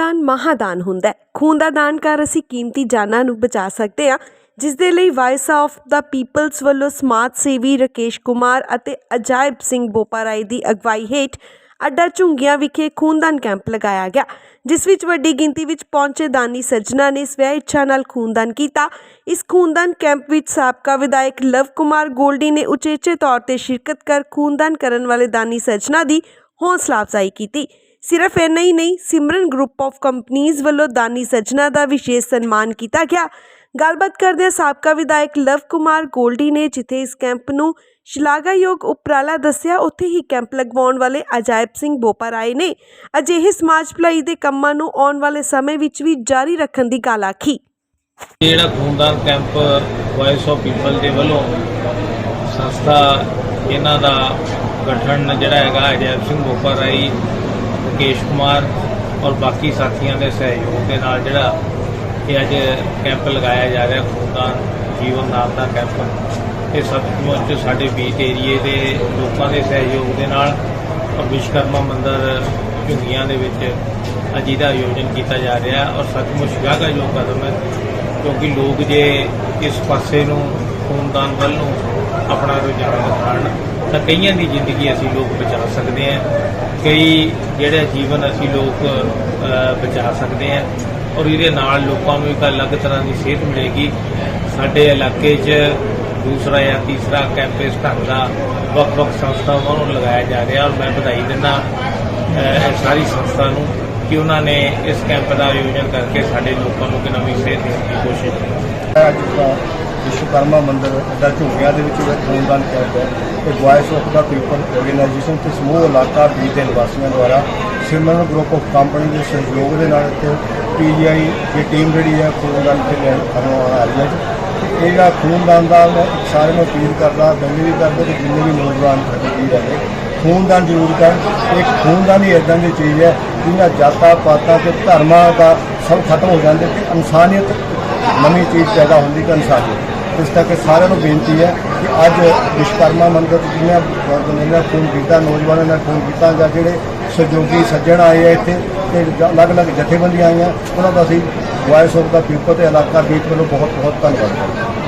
ਖੂਨਦਾਨ ਮਹਾਦਾਨ ਹੁੰਦਾ ਹੈ। ਖੂਨ ਦਾ ਦਾਨ ਕਰ ਅਸੀਂ ਕੀਮਤੀ ਜਾਨਾਂ ਨੂੰ ਬਚਾ ਸਕਦੇ ਹਾਂ ਜਿਸ ਦੇ ਲਈ ਵਾਇਸ ਆਫ ਦਾ ਪੀਪਲਸ ਵੱਲੋਂ ਸਮਾਜ ਸੇਵੀ ਰਕੇਸ਼ ਕੁਮਾਰ ਅਤੇ ਅਜਾਇਬ ਸਿੰਘ ਬੋਪਾਰਾਈ ਦੀ ਅਗਵਾਈ ਹੇਠ ਅੱਡਾ ਝੁੰਗੀਆਂ ਵਿਖੇ ਖੂਨਦਾਨ ਕੈਂਪ ਲਗਾਇਆ ਗਿਆ, ਜਿਸ ਵਿੱਚ ਵੱਡੀ ਗਿਣਤੀ ਵਿੱਚ ਪਹੁੰਚੇ ਦਾਨੀ ਸੱਜਣਾ ਨੇ ਸਵੈ ਇੱਛਾ ਨਾਲ ਖੂਨਦਾਨ ਕੀਤਾ। ਇਸ ਖੂਨਦਾਨ ਕੈਂਪ ਵਿੱਚ ਸਾਬਕਾ ਵਿਧਾਇਕ ਲਵ ਕੁਮਾਰ ਗੋਲਡੀ ਨੇ ਉਚੇਚੇ ਤੌਰ ਤੇ ਸ਼ਿਰਕਤ ਕਰ ਖੂਨਦਾਨ ਕਰਨ ਵਾਲੇ ਦਾਨੀ ਸੱਜਣਾ ਦੀ ਹੌਸਲਾ ਅਫਜ਼ਾਈ ਕੀਤੀ। ਸਿਰਫ ਇੰਨਾ ਹੀ ਨਹੀਂ, ਸਿਮਰਨ ਗਰੁੱਪ ਆਫ ਕੰਪਨੀਆਂ ਵੱਲੋਂ ਦਾਨੀ ਸੱਜਣਾ ਦਾ ਵਿਸ਼ੇਸ਼ ਸਨਮਾਨ ਕੀਤਾ ਗਿਆ। ਗੱਲਬਾਤ ਕਰਦਿਆਂ ਸਾਬਕਾ ਵਿਧਾਇਕ ਲਵ ਕੁਮਾਰ ਗੋਲਡੀ ਨੇ ਜਿੱਥੇ ਇਸ ਕੈਂਪ ਨੂੰ ਸ਼ਲਾਘਾਯੋਗ ਉਪਰਾਲਾ ਦੱਸਿਆ, ਉੱਥੇ ਹੀ ਕੈਂਪ ਲਗਵਾਉਣ ਵਾਲੇ ਅਜਾਇਬ ਸਿੰਘ ਬੋਪਾਰਾਏ ਨੇ ਅਜਿਹੇ ਸਮਾਜ ਭਲਾਈ ਦੇ ਕੰਮਾਂ ਨੂੰ ਆਉਣ ਵਾਲੇ ਸਮੇਂ ਵਿੱਚ ਵੀ ਜਾਰੀ ਰੱਖਣ ਦੀ ਗੱਲ ਆਖੀ। ਜਿਹੜਾ ਖੂਨਦਾਨ ਕੈਂਪ ਵਾਇਸ ਆਫ ਪੀਪਲ ਦੇ ਵੱਲੋਂ ਸੰਸਥਾ ਇਹਨਾਂ ਦਾ ਗਠਨ ਜਿਹੜਾ ਹੈਗਾ ਅਜੈਬ ਸਿੰਘ ਬੋਪਾ ਰਾਈ ਮੁਕੇਸ਼ ਕੁਮਾਰ ਔਰ ਬਾਕੀ ਸਾਥੀਆਂ ਦੇ ਸਹਿਯੋਗ ਦੇ ਨਾਲ ਜਿਹੜਾ ਇਹ ਅੱਜ ਕੈਂਪ ਲਗਾਇਆ ਜਾ ਰਿਹਾ, ਖੂਨਦਾਨ, ਜੀਵਨ ਨਾਮ ਦਾ ਕੈਂਪ। ਇਹ ਸੱਚਮੁੱਚ ਸਾਡੇ ਬੀਟ ਏਰੀਏ ਦੇ ਲੋਕਾਂ ਦੇ ਸਹਿਯੋਗ ਦੇ ਨਾਲ ਔਰ ਵਿਸ਼ਕਰਮਾ ਮੰਦਿਰ ਝੁੰਗੀਆਂ ਦੇ ਵਿੱਚ ਅੱਜ ਇਹਦਾ ਆਯੋਜਨ ਕੀਤਾ ਜਾ ਰਿਹਾ ਔਰ ਸੱਚਮੁੱਚ ਸ਼ਲਾਘਾਯੋਗ ਕਦਮ ਹੈ ਕਿਉਂਕਿ ਲੋਕ ਜੇ ਇਸ ਪਾਸੇ ਨੂੰ ਖੂਨਦਾਨ ਵੱਲ ਨੂੰ ਆਪਣਾ ਰੁਝਾਨ ਦਿਖਾਉਣ ਤਾਂ ਕਈਆਂ ਦੀ ਜ਼ਿੰਦਗੀ ਅਸੀਂ ਲੋਕ ਬਚਾ ਸਕਦੇ ਹਾਂ। ਕਈ ਜਿਹੜੇ ਜੀਵਨ ਅਸੀਂ ਲੋਕ ਬਚਾ ਸਕਦੇ ਹਾਂ। ਔਰ ਇਹਦੇ ਨਾਲ ਲੋਕਾਂ ਨੂੰ ਇੱਕ ਅਲੱਗ ਤਰ੍ਹਾਂ ਦੀ ਸਿਹਤ ਮਿਲੇਗੀ। ਸਾਡੇ ਇਲਾਕੇ 'ਚ ਦੂਸਰਾ ਜਾਂ ਤੀਸਰਾ ਕੈਂਪ ਇਸ ਢੰਗ ਦਾ ਵੱਖ-ਵੱਖ ਸੰਸਥਾਵਾਂ ਨੂੰ ਲਗਾਇਆ ਜਾ ਰਿਹਾ। ਔਰ ਮੈਂ ਵਧਾਈ ਦਿੰਦਾ ਅ, ਸਾਰੀ ਸੰਸਥਾ ਨੂੰ ਕਿ ਉਹਨਾਂ ਨੇ ਇਸ ਕੈਂਪ ਦਾ ਆਯੋਜਨ ਕਰਕੇ ਸਾਡੇ ਲੋਕਾਂ ਨੂੰ ਇੱਕ ਨਵੀਂ ਸਿਹਤ ਦੇਣ ਦੀ ਕੋਸ਼ਿਸ਼ ਕੀਤੀ। ਵਿਸ਼ਵਕਰਮਾ ਮੰਦਿਰ ਦਾ ਝੁੰਗਿਆਂ ਦੇ ਵਿੱਚ ਜਿਹੜਾ ਖੂਨਦਾਨ ਕੈਂਪ ਹੈ। ਇਹ voice of the people organisation ਤੇ ਸਮੂਹ ਇਲਾਕਾ ਬੀ ਦੇ ਨਿਵਾਸੀਆਂ ਦੁਆਰਾ ਸਿਮਰਨ ਗਰੁੱਪ ਆਫ ਕੰਪਨੀ ਦੇ ਸਹਿਯੋਗ ਦੇ ਨਾਲ ਇੱਥੇ ਪੀਜੀਆਈ ਦੀ ਟੀਮ ਜਿਹੜੀ ਹੈ ਖੂਨਦਾਨ ਤੇ ਲੈਣ ਕਰਨ ਆ ਰਹੀ ਹੈ। ਤੇ ਇਹ ਜਿਹੜਾ ਖੂਨਦਾਨ ਦਾ ਮੈਂ ਸਾਰਿਆਂ ਨੂੰ ਅਪੀਲ ਕਰਦਾ ਬੇਨਤੀ ਵੀ ਕਰਦੇ ਕਿ ਜਿੰਨੇ ਵੀ ਨੌਜਵਾਨ ਸਾਡੇ ਵੀਰ ਹੈਗੇ ਖੂਨਦਾਨ ਜ਼ਰੂਰ ਕਰਨ। ਇੱਕ ਖੂਨਦਾਨ ਹੀ ਇਦਾਂ ਦੀ ਚੀਜ਼ ਹੈ ਜਿਹਨਾਂ ਜਾਤਾਂ ਪਾਤਾਂ ਤੇ ਧਰਮਾਂ ਦਾ ਸਭ ਖਤਮ ਹੋ ਜਾਂਦੇ ਤੇ ਇਨਸਾਨੀਅਤ ਨਵੀਂ ਚੀਜ਼ ਪੈਦਾ ਹੁੰਦੀ ਕਰਨ ਸਾਡੀ ਇਸ ਕਰਕੇ ਸਾਰਿਆਂ ਨੂੰ ਬੇਨਤੀ ਹੈ ਕਿ ਅੱਜ ਵਿਸ਼ਕਰਮਾ ਮੰਦਰ ਦੀਆਂ ਬੰਦਿਆਂ ਖੂਨ ਕੀਤਾ, ਨੌਜਵਾਨਾਂ ਨੇ ਫੋਨ ਕੀਤਾ ਜਾਂ ਜਿਹੜੇ ਸਹਿਯੋਗੀ ਸੱਜਣ ਆਏ ਆ ਇੱਥੇ, ਤੇ ਅਲੱਗ-ਅਲੱਗ ਜਥੇਬੰਦੀਆਂ ਆਈਆਂ, ਉਹਨਾਂ ਦਾ ਅਸੀਂ ਵਾਇਸ ਆਫ ਦਾ ਪੀਪਲ ਤੇ ਇਲਾਕਾ ਬੀਚ ਵੱਲੋਂ ਬਹੁਤ-ਬਹੁਤ ਧੰਨਵਾਦ